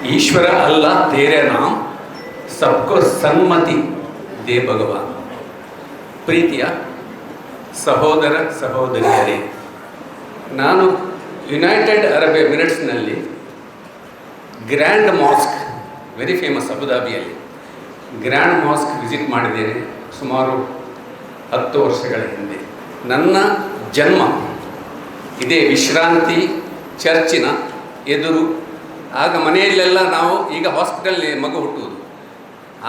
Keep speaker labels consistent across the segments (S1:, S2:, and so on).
S1: ईश्वर अल्लाह तेरे नाम सबको ಸನ್ಮತಿ ದೇ ಭಗವಾನ್ ಪ್ರೀತಿಯ ಸಹೋದರ ಸಹೋದರಿಯರೇ ನಾನು ಯುನೈಟೆಡ್ ಅರಬ್ ಎಮಿರೇಟ್ಸ್ನಲ್ಲಿ ಗ್ರ್ಯಾಂಡ್ ಮಾಸ್ಕ್ ವೆರಿ ಫೇಮಸ್ ಅಬುದಾಬಿಯಲ್ಲಿ ಗ್ರ್ಯಾಂಡ್ ಮಾಸ್ಕ್ ವಿಸಿಟ್ ಮಾಡಿದ್ದೇನೆ ಸುಮಾರು ಹತ್ತು ವರ್ಷಗಳ ಹಿಂದೆ ನನ್ನ ಜನ್ಮ ಇದೇ ವಿಶ್ರಾಂತಿ ಚರ್ಚಿನ ಎದುರು ಆಗ ಮನೆಯಲ್ಲೆಲ್ಲ ನಾವು ಈಗ ಹಾಸ್ಪಿಟಲ್ ಮಗು ಹುಟ್ಟುವುದು.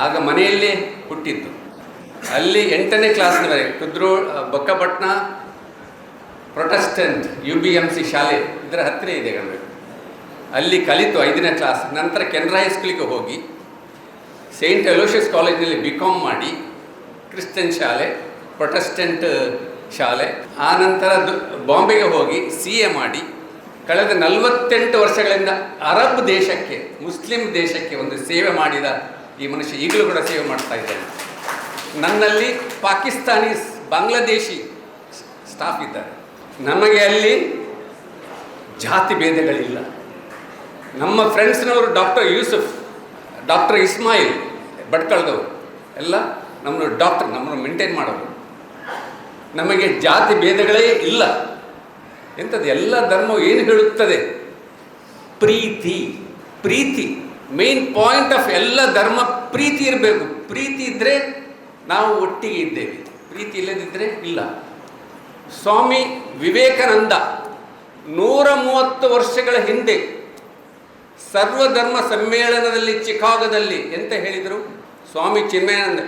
S1: ಆಗ ಮನೆಯಲ್ಲೇ ಹುಟ್ಟಿದ್ದು. ಅಲ್ಲಿ ಎಂಟನೇ ಕ್ಲಾಸ್ನವರೆಗೆ ಕುದ್ರೋ Bokkapattana Protestant U B M C ಶಾಲೆ ಇದರ ಹತ್ತಿರ ಇದೆ ಅಲ್ಲಿ ಕಲಿತು ಐದನೇ ಕ್ಲಾಸ್, ನಂತರ ಕೆನರಾ ಹೈಸ್ಕೂಲಿಗೆ ಹೋಗಿ ಸೇಂಟ್ ಅಲೋಷಿಯಸ್ ಕಾಲೇಜಿನಲ್ಲಿ ಬಿ ಕಾಮ್ ಮಾಡಿ ಕ್ರಿಶ್ಚಿಯನ್ ಶಾಲೆ, ಪ್ರೊಟೆಸ್ಟೆಂಟ್ ಶಾಲೆ, ಆ ನಂತರ ಬಾಂಬೆಗೆ ಹೋಗಿ ಸಿ ಎ ಮಾಡಿ ಕಳೆದ ನಲವತ್ತೆಂಟು ವರ್ಷಗಳಿಂದ ಅರಬ್ ದೇಶಕ್ಕೆ, ಮುಸ್ಲಿಂ ದೇಶಕ್ಕೆ ಒಂದು ಸೇವೆ ಮಾಡಿದ ಈ ಮನುಷ್ಯ ಈಗಲೂ ಕೂಡ ಸೇವೆ ಮಾಡ್ತಾ ಇದ್ದಾನೆ. ನನ್ನಲ್ಲಿ ಪಾಕಿಸ್ತಾನಿ ಬಾಂಗ್ಲಾದೇಶಿ ಸ್ಟಾಫ್ ಇದ್ದಾರೆ. ನಮಗೆ ಅಲ್ಲಿ ಜಾತಿ ಭೇದಗಳಿಲ್ಲ. ನಮ್ಮ ಫ್ರೆಂಡ್ಸ್ನವರು ಡಾಕ್ಟರ್ ಯೂಸುಫ್, ಡಾಕ್ಟರ್ ಇಸ್ಮಾಯಿಲ್ ಭಟ್ಕಳದವರು. ಎಲ್ಲ ನಮ್ಮನ್ನು ಡಾಕ್ಟರ್, ನಮ್ಮನ್ನು ಮೇಂಟೈನ್ ಮಾಡೋರು. ನಮಗೆ ಜಾತಿ ಭೇದಗಳೇ ಇಲ್ಲ. ಎಂಥದ್ದು? ಎಲ್ಲ ಧರ್ಮವು ಏನು ಹೇಳುತ್ತದೆ? ಪ್ರೀತಿ. ಪ್ರೀತಿ. ಮೇನ್ ಪಾಯಿಂಟ್ ಆಫ್ ಎಲ್ಲ ಧರ್ಮ ಪ್ರೀತಿ ಇರಬೇಕು. ಪ್ರೀತಿ ಇದ್ದರೆ ನಾವು ಒಟ್ಟಿಗೆ ಇದ್ದೇವೆ. ಪ್ರೀತಿ ಇಲ್ಲದಿದ್ದರೆ ಇಲ್ಲ. ಸ್ವಾಮಿ ವಿವೇಕಾನಂದ ನೂರ ಮೂವತ್ತು ವರ್ಷಗಳ ಹಿಂದೆ ಸರ್ವಧರ್ಮ ಸಮ್ಮೇಳನದಲ್ಲಿ ಚಿಕಾಗೋದಲ್ಲಿ ಎಂತ ಹೇಳಿದರು? ಸ್ವಾಮಿ ಚಿನ್ಮಯಾನಂದ.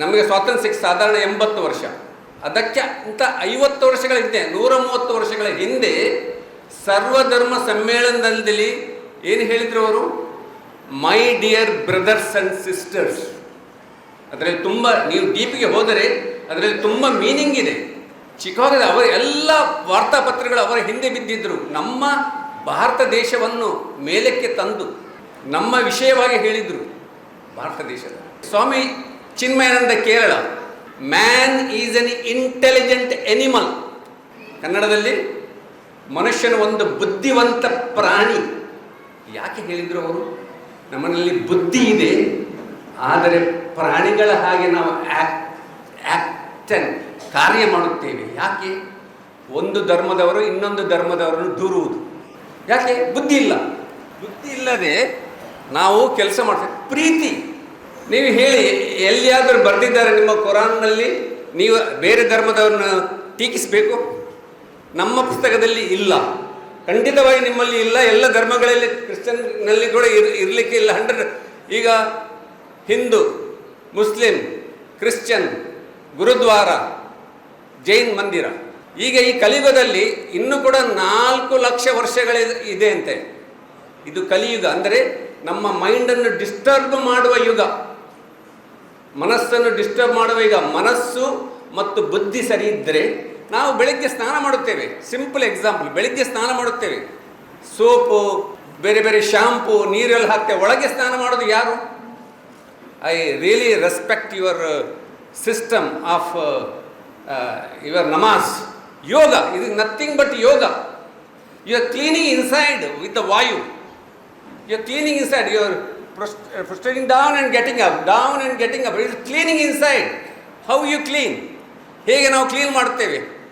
S1: ನಮಗೆ ಸ್ವಾತಂತ್ರ್ಯ ಸಿಕ್ಕ ಸಾಧಾರಣ ಎಂಬತ್ತು ವರ್ಷ. ಅದಕ್ಕೆ ಅಂತ ಐವತ್ತು ವರ್ಷಗಳ ಹಿಂದೆ ನೂರ ಮೂವತ್ತು ವರ್ಷಗಳ ಹಿಂದೆ ಸರ್ವಧರ್ಮ ಸಮ್ಮೇಳನದಲ್ಲಿ ಏನು ಹೇಳಿದರು ಅವರು? My dear brothers and sisters ಅದರಲ್ಲಿ ತುಂಬ, ನೀವು ಡೀಪಿಗೆ ಹೋದರೆ ಅದರಲ್ಲಿ ತುಂಬ ಮೀನಿಂಗ್ ಇದೆ. ಚಿಕಾಗೋದ ಅವರ ಎಲ್ಲ ವಾರ್ತಾಪತ್ರಗಳು ಅವರ ಹಿಂದೆ ಬಿದ್ದಿದ್ದರು ನಮ್ಮ ಭಾರತ ದೇಶವನ್ನು ಮೇಲಕ್ಕೆ ತಂದು, ನಮ್ಮ ವಿಷಯವಾಗಿ ಹೇಳಿದರು. ಭಾರತ ದೇಶದ. Swami Chinmayananda Kerala. Man is an intelligent animal ಕನ್ನಡದಲ್ಲಿ ಮನುಷ್ಯನ ಒಂದು ಬುದ್ಧಿವಂತ ಪ್ರಾಣಿ. ಯಾಕೆ ಹೇಳಿದರು ಅವರು? ನಮ್ಮಲ್ಲಿ ಬುದ್ಧಿ ಇದೆ, ಆದರೆ ಪ್ರಾಣಿಗಳ ಹಾಗೆ ನಾವು ಆ್ಯಕ್ಟನ್ ಕಾರ್ಯ ಮಾಡುತ್ತೇವೆ. ಯಾಕೆ? ಒಂದು ಧರ್ಮದವರು ಇನ್ನೊಂದು ಧರ್ಮದವರನ್ನು ದೂರುವುದು. ಯಾಕೆ? ಬುದ್ಧಿ ಇಲ್ಲ. ಬುದ್ಧಿ ಇಲ್ಲದೆ ನಾವು ಕೆಲಸ ಮಾಡ್ತೇವೆ. ಪ್ರೀತಿ. ನೀವು ಹೇಳಿ, ಎಲ್ಲಿಯಾದರೂ ಬರ್ತಿದ್ದಾರೆ ನಿಮ್ಮ ಕುರಾನ್ನಲ್ಲಿ, ನೀವು ಬೇರೆ ಧರ್ಮದವ್ರನ್ನ ಟೀಕಿಸಬೇಕು? ನಮ್ಮ ಪುಸ್ತಕದಲ್ಲಿ ಇಲ್ಲ. ಖಂಡಿತವಾಗಿ ನಿಮ್ಮಲ್ಲಿ ಇಲ್ಲ, ಎಲ್ಲ ಧರ್ಮಗಳಲ್ಲಿ ಕ್ರಿಶ್ಚಿಯನ್ನಲ್ಲಿ ಕೂಡ ಇರ್, ಇರಲಿಕ್ಕೆ ಇಲ್ಲ. ಹಂಡ್ರೆಡ್ ಈಗ ಹಿಂದೂ, ಮುಸ್ಲಿಂ, ಕ್ರಿಶ್ಚಿಯನ್, ಗುರುದ್ವಾರ, ಜೈನ್ ಮಂದಿರ. ಈಗ ಈ ಕಲಿಯುಗದಲ್ಲಿ ಇನ್ನೂ ಕೂಡ ನಾಲ್ಕು ಲಕ್ಷ ವರ್ಷಗಳ ಇದೆ ಅಂತೆ. ಇದು ಕಲಿಯುಗ. ಅಂದರೆ ನಮ್ಮ ಮೈಂಡನ್ನು ಡಿಸ್ಟರ್ಬ್ ಮಾಡುವ ಯುಗ. ಮನಸ್ಸನ್ನು ಡಿಸ್ಟರ್ಬ್ ಮಾಡುವ ಈಗ ಮನಸ್ಸು ಮತ್ತು ಬುದ್ಧಿ ಸರಿ ಇದ್ದರೆ ನಾವು ಬೆಳಗ್ಗೆ ಸ್ನಾನ ಮಾಡುತ್ತೇವೆ. ಸಿಂಪಲ್ ಎಕ್ಸಾಂಪಲ್ ಬೆಳಗ್ಗೆ ಸ್ನಾನ ಮಾಡುತ್ತೇವೆ. ಸೋಪು, ಬೇರೆ ಬೇರೆ ಶಾಂಪು ನೀರೆಲ್ಲ ಹಾಕ್ತೇವೆ. ಒಳಗೆ ಸ್ನಾನ ಮಾಡೋದು ಯಾರು? I really respect your system of your namaz yoga ಇದು nothing but yoga you are cleaning inside with the vayu you are cleaning inside you are prostrating down and getting up down and getting up it cleaning inside how you clean ಹೇಗೆ ನಾವು clean ಮಾಡ್ತೇವೆ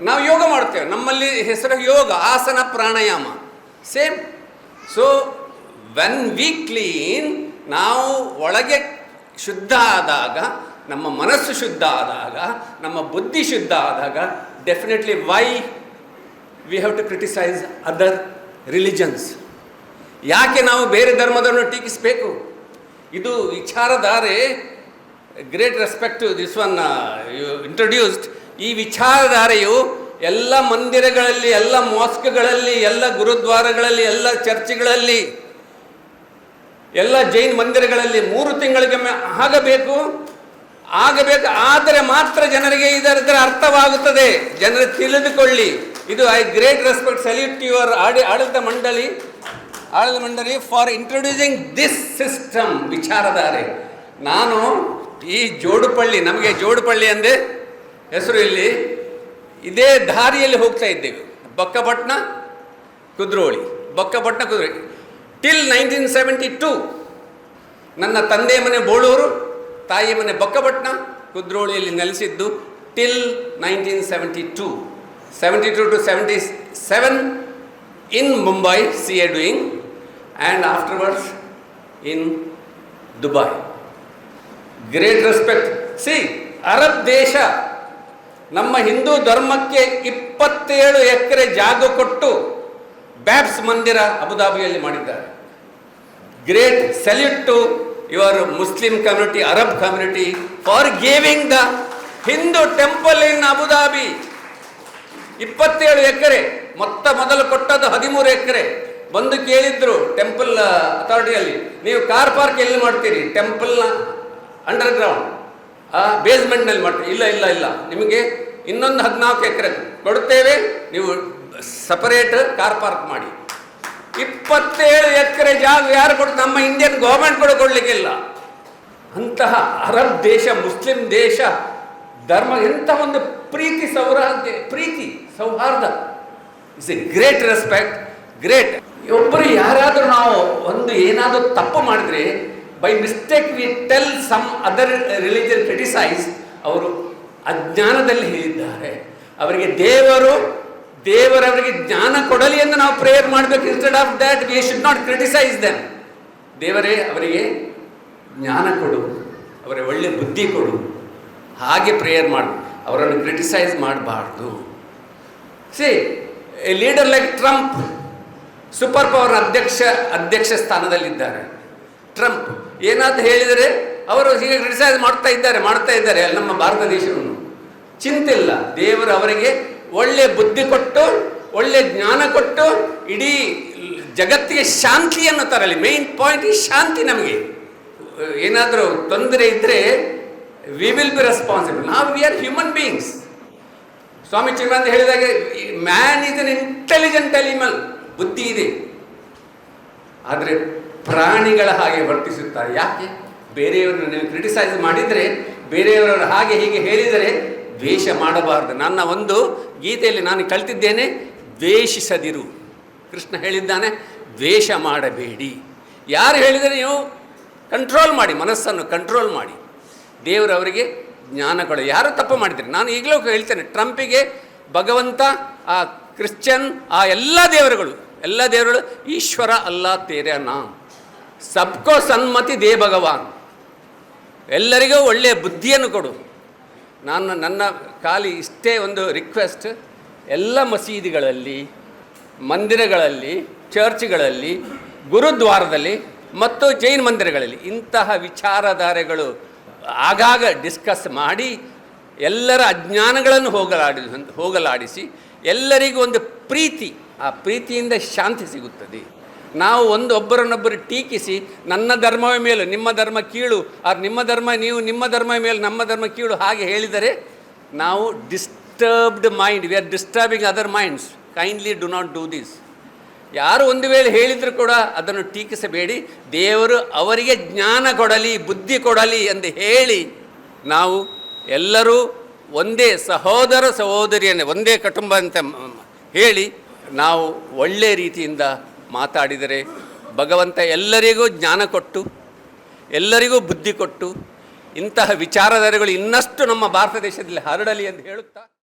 S1: ನಾವು ಯೋಗ ಮಾಡ್ತೇವೆ ನಮ್ಮಲ್ಲಿ ಹೆಸರು ಯೋಗ, ಆಸನ ಪ್ರಾಣಾಯಾಮ. Same so when we clean ನಾವು ಒಳಗೆ ಶುದ್ಧ ಆದಾಗ, ನಮ್ಮ ಮನಸ್ಸು ಶುದ್ಧ ಆದಾಗ, ನಮ್ಮ ಬುದ್ಧಿ ಶುದ್ಧ ಆದಾಗ definitely why we have to criticise other religions ಯಾಕೆ ನಾವು ಬೇರೆ ಧರ್ಮದವನ್ನು ಟೀಕಿಸಬೇಕು? ಇದು ವಿಚಾರಧಾರೆ great respect this one you introduced ಈ ವಿಚಾರಧಾರೆಯು ಎಲ್ಲ ಮಂದಿರಗಳಲ್ಲಿ, ಎಲ್ಲ ಮಾಸ್ಕ್ಗಳಲ್ಲಿ ಎಲ್ಲ ಗುರುದ್ವಾರಗಳಲ್ಲಿ, ಎಲ್ಲ ಚರ್ಚ್ಗಳಲ್ಲಿ, ಎಲ್ಲ ಜೈನ್ ಮಂದಿರಗಳಲ್ಲಿ ಮೂರು ತಿಂಗಳಿಗೊಮ್ಮೆ ಆಗಬೇಕು. ಆಗಬೇಕು, ಆದರೆ ಮಾತ್ರ ಜನರಿಗೆ ಇದರ ಅರ್ಥವಾಗುತ್ತದೆ. ಜನರು ತಿಳಿದುಕೊಳ್ಳಿ. ಇದು I great respect salute your ಆಡಿ ಆಡಳಿತ ಮಂಡಳಿ. ಆಡಳಿತ ಮಂಡಳಿ ಫಾರ್ ಇಂಟ್ರೊಡ್ಯೂಸಿಂಗ್ ದಿಸ್ ಸಿಸ್ಟಮ್ ವಿಚಾರಧಾರೆ. ನಾನು ಈ ಜೋಡುಪಳ್ಳಿ, ನಮಗೆ ಜೋಡುಪಳ್ಳಿ ಅಂದೆ ಹೆಸರು ಇಲ್ಲಿ ಇದೇ ದಾರಿಯಲ್ಲಿ ಹೋಗ್ತಾ ಇದ್ದೇವೆ. Bakkapattana Kudroli. Bakkapattana Kudroli. Till nineteen seventy two ನನ್ನ ತಂದೆ ಮನೆ ಬೋಳೂರು, ತಾಯಿ ಮನೆ ಬೊಕ್ಕಪಟ್ಟಣ ಕುದ್ರೋಳಿಯಲ್ಲಿ ನೆಲೆಸಿದ್ದು till nineteen seventy two seventy two two seventy seven in Mumbai C A doing and afterwards in Dubai great respect see Arab ದೇಶ ನಮ್ಮ ಹಿಂದೂ ಧರ್ಮಕ್ಕೆ ಇಪ್ಪತ್ತೇಳು ಎಕರೆ ಜಾಗ ಕೊಟ್ಟು ಬ್ಯಾಬ್ಸ್ ಮಂದಿರ ಅಬುದಾಬಿಯಲ್ಲಿ ಮಾಡಿದ್ದಾರೆ. Great salute to your Muslim community Arab community for giving the Hindu temple in Abu Dhabi ಇಪ್ಪತ್ತೇಳು ಎಕರೆ, ಮೊತ್ತ ಮೊದಲು ಕೊಟ್ಟದ್ದು ಹದಿಮೂರು ಎಕರೆ. ಬಂದು ಕೇಳಿದ್ರು ಟೆಂಪಲ್ ಅಥಾರಿಟಿಯಲ್ಲಿ ನೀವು ಕಾರ್ ಪಾರ್ಕ್ ಎಲ್ಲಿ ಮಾಡ್ತೀರಿ? ಟೆಂಪಲ್ನ ಅಂಡರ್ ಗ್ರೌಂಡ್ ಆ ಬೇಸ್ಮೆಂಟ್ನಲ್ಲಿ ಮಾಡ್ತೀರಿ ಇಲ್ಲ ಇಲ್ಲ ಇಲ್ಲ. ನಿಮಗೆ ಇನ್ನೊಂದು ಹದಿನಾಲ್ಕು ಎಕರೆ ಕೊಡುತ್ತೇವೆ ನೀವು ಸಪರೇಟ್ ಕಾರ್ ಪಾರ್ಕ್ ಮಾಡಿ. ಇಪ್ಪತ್ತೇಳು ಎಕರೆ ಜಾಗ ಯಾರು ಕೊಡ ನಮ್ಮ ಇಂಡಿಯನ್ ಗೌರ್ಮೆಂಟ್ ಕೂಡ ಕೊಡಲಿಕ್ಕಿಲ್ಲ ಅಂತಹ ಅರಬ್ ದೇಶ, ಮುಸ್ಲಿಂ ದೇಶ, ಧರ್ಮ, ಎಂಥ ಒಂದು ಪ್ರೀತಿ ಸೌಹಾರ್ದ ಪ್ರೀತಿ ಸೌಹಾರ್ದ. It's a great respect great ಒಬ್ಬರು ಯಾರಾದರೂ ನಾವು ಒಂದು ಏನಾದರೂ ತಪ್ಪು ಮಾಡಿದ್ರೆ by mistake we tell some other religion criticise ಅವರು ಅಜ್ಞಾನದಲ್ಲಿ ಹೇಳಿದ್ದಾರೆ. ಅವರಿಗೆ ದೇವರು, ದೇವರವರಿಗೆ ಜ್ಞಾನ ಕೊಡಲಿ ಎಂದು ನಾವು ಪ್ರೇಯರ್ ಮಾಡಬೇಕು. Instead of that we should not criticise them ದೇವರೇ, ಅವರಿಗೆ ಜ್ಞಾನ ಕೊಡು. ಅವರ ಒಳ್ಳೆ ಬುದ್ಧಿ ಕೊಡು. ಹಾಗೆ ಪ್ರೇಯರ್ ಮಾಡು. ಅವರನ್ನು ಕ್ರಿಟಿಸೈಸ್ ಮಾಡಬಾರ್ದು. See a leader like Trump super power ಅಧ್ಯಕ್ಷ ಅಧ್ಯಕ್ಷ ಸ್ಥಾನದಲ್ಲಿದ್ದಾರೆ. ಟ್ರಂಪ್ ಏನಾದ್ರು ಹೇಳಿದರೆ ಅವರು ಹೀಗೆ ಕ್ರಿಟಿಸೈಸ್ ಮಾಡ್ತಾ ಇದ್ದಾರೆ ಮಾಡ್ತಾ ಇದ್ದಾರೆ ನಮ್ಮ ಭಾರತ ದೇಶವನ್ನು. ಚಿಂತೆ ಇಲ್ಲ ದೇವರು ಅವರಿಗೆ ಒಳ್ಳೆ ಬುದ್ಧಿ ಕೊಟ್ಟು, ಒಳ್ಳೆ ಜ್ಞಾನ ಕೊಟ್ಟು, ಇಡೀ ಜಗತ್ತಿಗೆ ಶಾಂತಿಯನ್ನು ತರಲಿ. ಮೇನ್ ಪಾಯಿಂಟ್ ಈ ಶಾಂತಿ ನಮಗೆ. ಏನಾದರೂ ತೊಂದರೆ ಇದ್ದರೆ ವಿ ವಿಲ್ ಬಿ ರೆಸ್ಪಾನ್ಸಿಬಲ್ ನಾವು we are human beings Swami Chinnananda ಹೇಳಿದಾಗೆ man is an intelligent animal ಬುದ್ಧಿ ಇದೆ. ಆದರೆ ಪ್ರಾಣಿಗಳ ಹಾಗೆ ವರ್ತಿಸುತ್ತಾರೆ. ಯಾಕೆ? ಬೇರೆಯವರನ್ನು ನೀವು ಕ್ರಿಟಿಸೈಸ್ ಮಾಡಿದರೆ ಬೇರೆಯವರನ್ನು ಹಾಗೆ ಹೀಗೆ ಹೇಳಿದರೆ ದ್ವೇಷ ಮಾಡಬಾರದು. ನನ್ನ ಒಂದು ಗೀತೆಯಲ್ಲಿ ನಾನು ಕಲ್ತಿದ್ದೇನೆ, ದ್ವೇಷಿಸದಿರು. ಕೃಷ್ಣ ಹೇಳಿದ್ದಾನೆ, ದ್ವೇಷ ಮಾಡಬೇಡಿ. ಯಾರು ಹೇಳಿದರೆ ನೀವು ಕಂಟ್ರೋಲ್ ಮಾಡಿ, ಮನಸ್ಸನ್ನು ಕಂಟ್ರೋಲ್ ಮಾಡಿ. ದೇವರವರಿಗೆ ಜ್ಞಾನಗಳು ಯಾರು ತಪ್ಪು ಮಾಡಿದರೆ? ನಾನು ಈಗಲೂ ಹೇಳ್ತೇನೆ ಟ್ರಂಪಿಗೆ ಭಗವಂತ, ಆ ಕ್ರಿಶ್ಚಿಯನ್, ಆ ಎಲ್ಲ ದೇವರುಗಳು ಎಲ್ಲ ದೇವರುಗಳು, ಈಶ್ವರ ಅಲ್ಲ ತೇರೆ ಸಬ್ಕೋ ಸನ್ಮತಿ ದೇ ಭಗವಾನ್. ಎಲ್ಲರಿಗೂ ಒಳ್ಳೆಯ ಬುದ್ಧಿಯನ್ನು ಕೊಡು. ನಾನು ನನ್ನ ಖಾಲಿ ಇಷ್ಟೇ ಒಂದು ರಿಕ್ವೆಸ್ಟ್ ಎಲ್ಲ ಮಸೀದಿಗಳಲ್ಲಿ, ಮಂದಿರಗಳಲ್ಲಿ, ಚರ್ಚ್ಗಳಲ್ಲಿ, ಗುರುದ್ವಾರದಲ್ಲಿ ಮತ್ತು ಜೈನ್ ಮಂದಿರಗಳಲ್ಲಿ ಇಂತಹ ವಿಚಾರಧಾರೆಗಳು ಆಗಾಗ ಡಿಸ್ಕಸ್ ಮಾಡಿ ಎಲ್ಲರ ಅಜ್ಞಾನಗಳನ್ನು ಹೋಗಲಾಡಿ, ಹೋಗಲಾಡಿಸಿ ಎಲ್ಲರಿಗೂ ಒಂದು ಪ್ರೀತಿ. ಆ ಪ್ರೀತಿಯಿಂದ ಶಾಂತಿ ಸಿಗುತ್ತದೆ. ನಾವು ಒಂದು ಒಬ್ಬರನ್ನೊಬ್ಬರು ಟೀಕಿಸಿ, ನನ್ನ ಧರ್ಮವೇ ಮೇಲೆ, ನಿಮ್ಮ ಧರ್ಮ ಕೀಳು, ಆರ್ ನಿಮ್ಮ ಧರ್ಮ ನೀವು, ನಿಮ್ಮ ಧರ್ಮ ಮೇಲೆ, ನಮ್ಮ ಧರ್ಮ ಕೀಳು ಹಾಗೆ ಹೇಳಿದರೆ ನಾವು disturbed mind we are disturbing other minds kindly do not do this ಯಾರು ಒಂದು ವೇಳೆ ಹೇಳಿದರೂ ಕೂಡ ಅದನ್ನು ಟೀಕಿಸಬೇಡಿ. ದೇವರು ಅವರಿಗೆ ಜ್ಞಾನ ಕೊಡಲಿ, ಬುದ್ಧಿ ಕೊಡಲಿ ಎಂದು ಹೇಳಿ ನಾವು ಎಲ್ಲರೂ ಒಂದೇ ಸಹೋದರ ಸಹೋದರಿಯನ್ನೇ, ಒಂದೇ ಕುಟುಂಬ ಅಂತ ಹೇಳಿ ನಾವು ಒಳ್ಳೆಯ ರೀತಿಯಿಂದ ಮಾತಾಡಿದರೆ ಭಗವಂತ ಎಲ್ಲರಿಗೂ ಜ್ಞಾನ ಕೊಟ್ಟು, ಎಲ್ಲರಿಗೂ ಬುದ್ಧಿ ಕೊಟ್ಟು ಇಂತಹ ವಿಚಾರಧಾರೆಗಳು ಇನ್ನಷ್ಟು ನಮ್ಮ ಭಾರತ ದೇಶದಲ್ಲಿ ಹರಡಲಿ ಎಂದು ಹೇಳುತ್ತಾ?